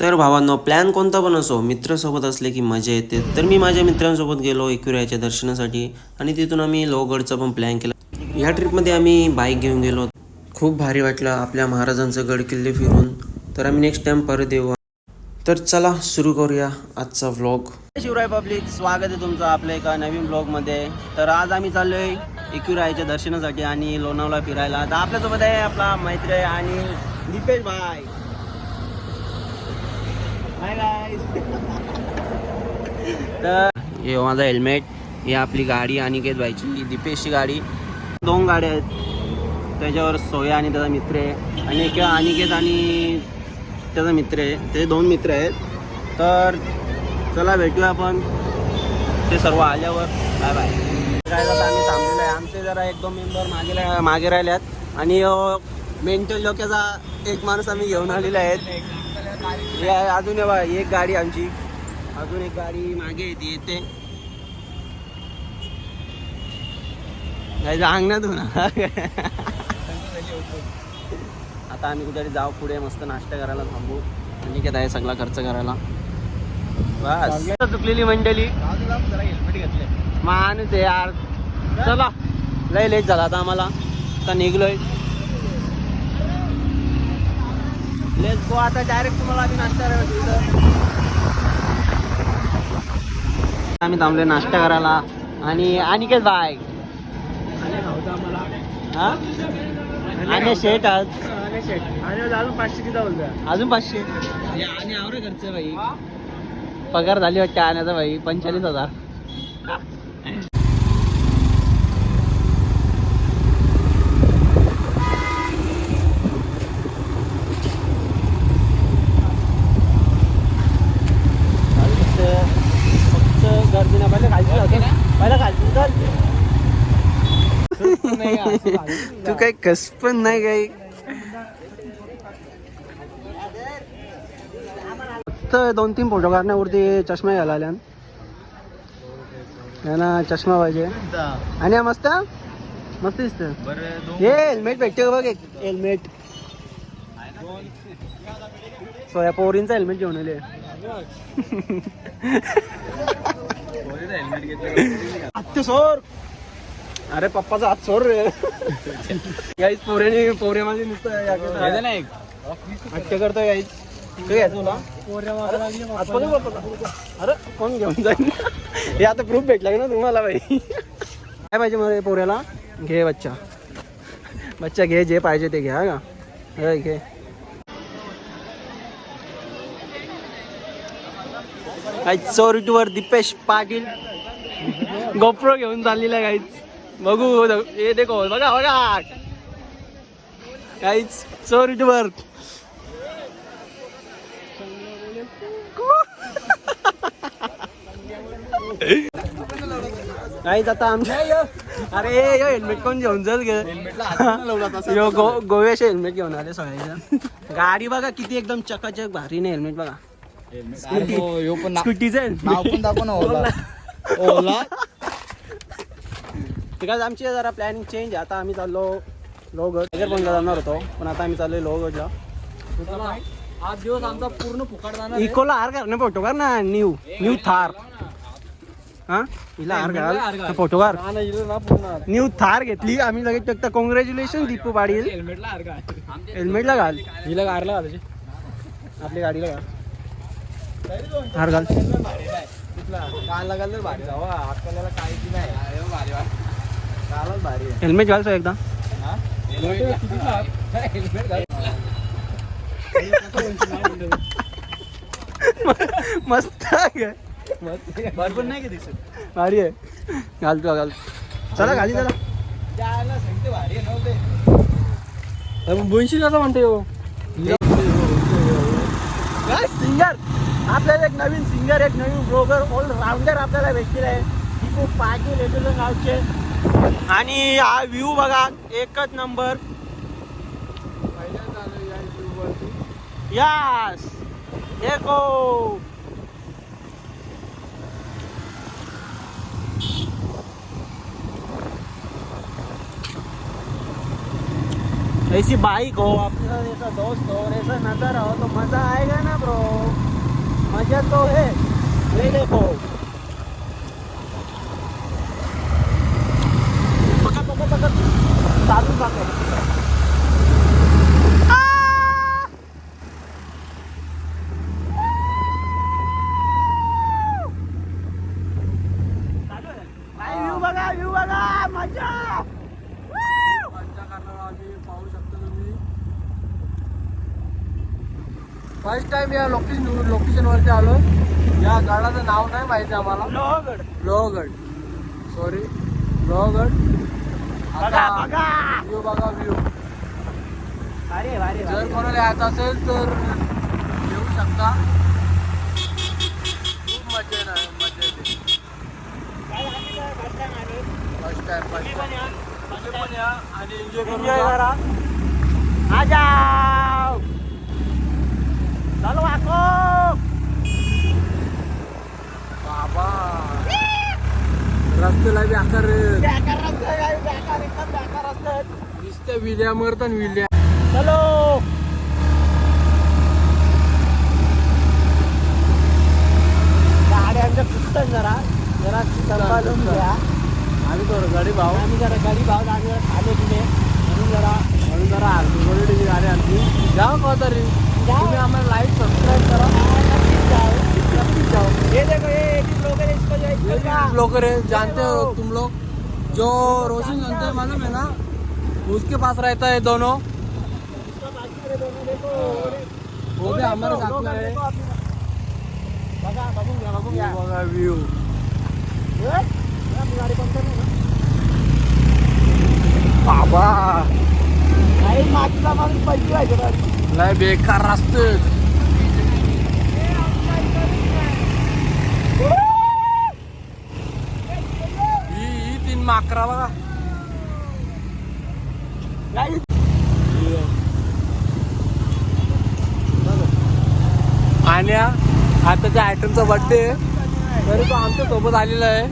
तर भावांनो प्लॅन कोणता पण असो मित्रासोबत असले की मजा येते. तर मी माझ्या मित्रांसोबत गेलो एकविरायाच्या दर्शनासाठी आणि तिथून आम्ही लोहगडचा पण प्लॅन केला. या ट्रिपमध्ये आम्ही बाईक घेऊन गेलो. खूप भारी वाटलं आपल्या महाराजांचं गड किल्ले फिरून. तर आम्ही नेक्स्ट टाइम परत येऊ. तर चला सुरू करूया आजचा व्लॉग शिवराय पब्लिक स्वागत आहे तुमचं आपल्या एका नवीन ब्लॉगमध्ये तर आज आम्ही चाललोय इक्युरायच्या दर्शनासाठी आणि लोणावळा फिरायला. तर आपल्यासोबत आहे आपला मैत्र आहे आणि दीपेश भाई. तर हे माझा हेल्मेट ही आपली गाडी अनिकेत भाईची दीपेशची गाडी. दोन गाड्या आहेत. त्याच्यावर सोया आणि त्याचा मित्र आहे. आणि एक अनिकेत आणि त्याचा मित्र आहे. ते दोन मित्र आहेत. तर चला भेटूया आपण. ते सर्व आल्यावर. बाय बाय आम्ही थांबलेलो आहे. आमचे जरा एक दोन मेंबर मागे मागे मागे आहेत आणि मेंटल डोक्याचा एक माणूस आम्ही घेऊन आलेला आहेत हे अजून बघा, एक गाडी आमची. अजून एक गाडी मागे येते येते. नाही अंगणातून आता आम्ही कुठेतरी जाऊ पुढे मस्त नाश्ता करायला थांबू. आणि काय आहे सगळा खर्च करायला. बस. चुकलेली मंडळी. माणूस आहे यार. चला. लय लेट झाला आता आम्हाला. आता निघलोय. लेट्स गो आता डायरेक्ट तुम्हाला आम्ही नाश्ता करायला तिथं. आम्ही थांबलोय नाश्ता करायला. आणि अनिकेत बाय आणि शेट आज. अजून पाचशे. किती अजून पाचशे आणि आवरे भाई पगार झाली वाटते आण्याचा भाई. पंचेचाळीस हजार फक्त गर्दी ना पहिले खालची जातो पहिला खालची चल तू काही कस पण नाही काही. फक्त दोन तीन फोटो काढण्यावरती चष्मा घ्यायला आल्या ना चष्मा पाहिजे. आणि हा मस्त? मस्त दिसत हे हेल्मेट भेटते का बघ एक हेल्मेट सो या पोरींचा हेल्मेट घेऊन आले आत्ते सोर अरे पप्पाचा हात सोर रे. याईच पोरेने पोरे माझे नुसतं हट्ट करतो याईच पप्पाचा. अरे कोण घेऊन जाईल? हे आता प्रूफ भेटला ना तुम्हाला बाई? काय पाहिजे मला पोऱ्याला? घे बच्चा. बच्चा घे जे पाहिजे ते घ्या का? अरे घे. काय चोरीटवर दीपेश पाटील. गोप्रो घेऊन चाललेला काहीच बघू हे देखो बघा बघा. काहीच चोरीटवर काहीच आता आमच्या अरे यो हेल्मेट कोण घेऊन जाईल गे? यो गो गोव्याचे हेल्मेट घेऊन आले सगळ्याच्या गाडी बघा किती एकदम चकाचक भारी नाही हेल्मेट बघा. स्कूटीचं ओला. बिकॉज आमची जरा प्लॅनिंग चेंज आहे. आता आम्ही चाललो लोहगड. नगर बंगला जाणार होतो. पण आता आम्ही चाललोय लोहगडला. आज दिवस आमचा पूर्ण फुकाट जाणार इकोला हार कर ना फोटो कर ना न्यू न्यू थार. हा? हिला हार घाल. फोटो कर न्यू थार घेतली. आम्ही लगेच फक्त कॉंग्रॅच्युलेशन दीपू पाडील हेल्मेटला काय घाल. हिला गारला का त्याची आपली गाडीला घाल. हार घाल. कान लगाल तर भारी जावा आपल्याला काहीच नाही. भारी आहे हेल्मेट घालतो एकदा मस्त भारी घाल चला चला। सिंगर एक नवीन सिंगर एक नवीन ब्लॉगर ऑल राऊंडर आपल्याला भेटलेला आहे. पाटील येथील गावचे आणि हा व्ह्यू बघा एकच नंबर यास एको ऐसी बाइक हो अपना ऐसा दोस्त हो और ऐसा नजर हो तो मजा आएगा ना ब्रो मजा तो है। ले देखो पकड़ पकड़ पकड़ चालू पकड़ व्ह्यू बघा व्ह्यू बघा मजा मज्जा करणार आम्ही पाहू शकता तुम्ही फर्स्ट टाइम या लोकेशन लोकेशन वरती आलो या गडाचं नाव नाही माहिती आम्हाला? लोहगड. लोहगड. सॉरी लोहगड. व्ह्यू बघा व्ह्यू जर कोणाला यायचं असेल तर येऊ शकता. खूप मजा येणार मजा येते. फर्स्ट टाइम फर्स्ट टाइम तुम्ही पण या आणि एन्जॉय. करा. आ जाओ चलो आको बाबा रस्त्याला बी आकार बेकार रस्ते आहे, बेकार एकदम बेकार रस्ते आहेत. नुसत्या विल्या मरतात विल्या चलो गाड्या आमच्या फुटतात जरा जरा सांभाळून घ्या आम्ही थोडं गाडी भाव आम्ही जरा गाडी भाव आम्ही जरा खालो तिथे म्हणून जरा म्हणून जरा आरती गाडी आणली जाऊ का तरी. तुम्ही आम्हाला लाईक सबस्क्राईब करा। नक्कीच जाओ नक्कीच जाओ ये देखो ये एडिट लोग हैं इसको जो इसको क्या लोग रहे जानते हो तुम लोग? जो रोशन जानते हैं मालूम है ना? उसके पास रहता है दोनों। इसका बाकी वाले दोनों देखो वो भी हमारे देखो, साथ लोग में है। देखो अपने- बघा बघून घ्या बघून घ्या बघा व्ह्यू हे? या मी गाडी कोणतं नाही ना? बाबा नाही मागचा माणूस पैसे व्हायचे नाही बेकार रस्ते. ही ही तीन माकरा बघा. आणि आता त्या आयटमचा बर्थडे तरी तो आमच्यासोबत आलेला आहे.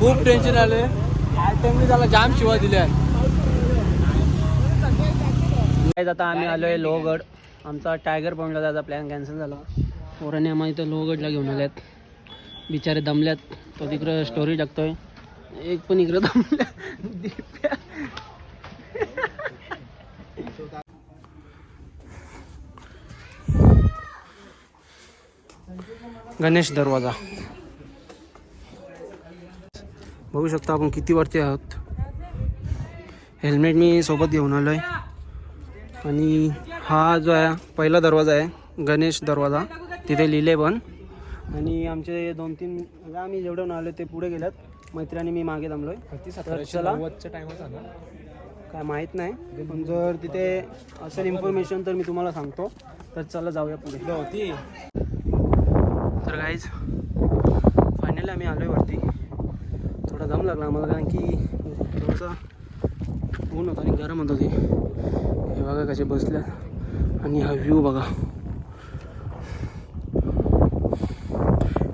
खूप टेन्शन आले आयटमने त्याला जाम शिवा दिल्या. आता आम्ही आलोय लोहगड. आमचा टायगर पॉईंटला जायचा प्लॅन कॅन्सल झाला. पोराने आम्हाला इथं लोहगडला घेऊन आल्यात. बिचारे दमल्यात. तो तिकडं स्टोरी टाकतोय. एक पण इकडं दमल्या. गणेश दरवाजा. बघू शकता आपण किती वरती आहोत. हेल्मेट मी सोबत घेऊन आलो आहे आणि हा जो आहे पहिला दरवाजा आहे गणेश दरवाजा. तिथे लिहिले पण. आणि आमचे दोन तीन म्हणजे आम्ही जेवढे आलो ते पुढे गेल्यात. मैत्रिणी मी मागे तर चला. काय माहीत नाही. पण जर तिथे असेल इन्फॉर्मेशन तर मी तुम्हाला सांगतो. तर चला जाऊया पुढे. तर गाईज फायनली आम्ही आलो आहे वरती. थोडा दम लागला आम्हाला कारण की थोडंसं ऊन होतं आणि गरम होतं ते. हे बघा कसे बसल्या आणि हा व्ह्यू बघा.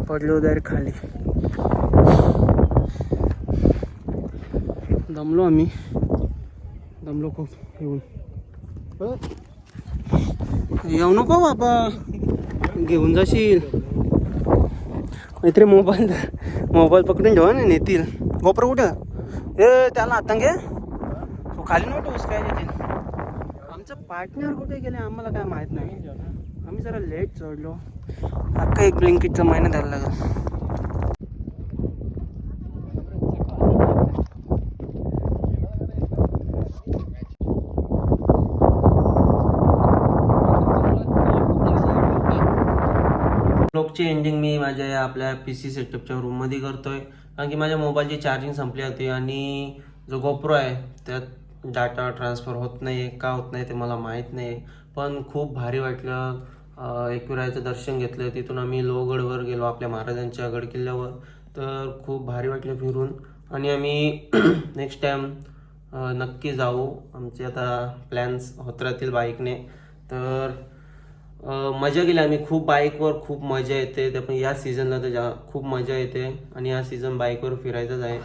पडलो डायरेक्ट खाली. दमलो आम्ही. दमलो खूप येऊन. येऊ नको बाबा. घेऊन जाशील. मैत्री मोबाईल मोबाईल पकडून ठेवा ना नेतील. गोपर कुठं? ए त्याला आता घे. तो खाली नव्हतं काय देतील. आमचं पार्टनर कुठे गेले आम्हाला काय माहीत नाही. आम्ही जरा लेट चढलो. अख्खा एक ब्लिंकिटचा महिना द्यायला लागेल. ब्लॉगची एंडिंग मी माझ्या या आपल्या पी सी सेटअपच्या रूममध्ये करतोय. कारण की माझ्या मोबाईलची चार्जिंग संपली होती आणि जो गोप्रो आहे त्यात डाटा ट्रान्सफर होत नाही का होत नाही ते मला माहीत नाही पण खूप भारी वाटलं एकविरायचं दर्शन घेतलं. तिथून आम्ही लोहगडवर गेलो आपल्या महाराजांच्या गडकिल्ल्यावर. तर खूप भारी वाटलं फिरून. आणि आम्ही नेक्स्ट टाईम नक्की जाऊ. आमचे आता प्लॅन्स होत राहतील बाईकने. तर मजा केली आम्ही. खूप बाईकवर खूप मजा येते. त्या पण या सीझनला तर जा खूप मजा येते. आणि हा सीझन बाईकवर फिरायचाच आहे.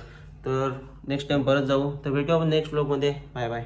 तर नेक्स्ट टाइम परत जाऊ. तर भेटू आपण नेक्स्ट ब्लॉगमध्ये बाय बाय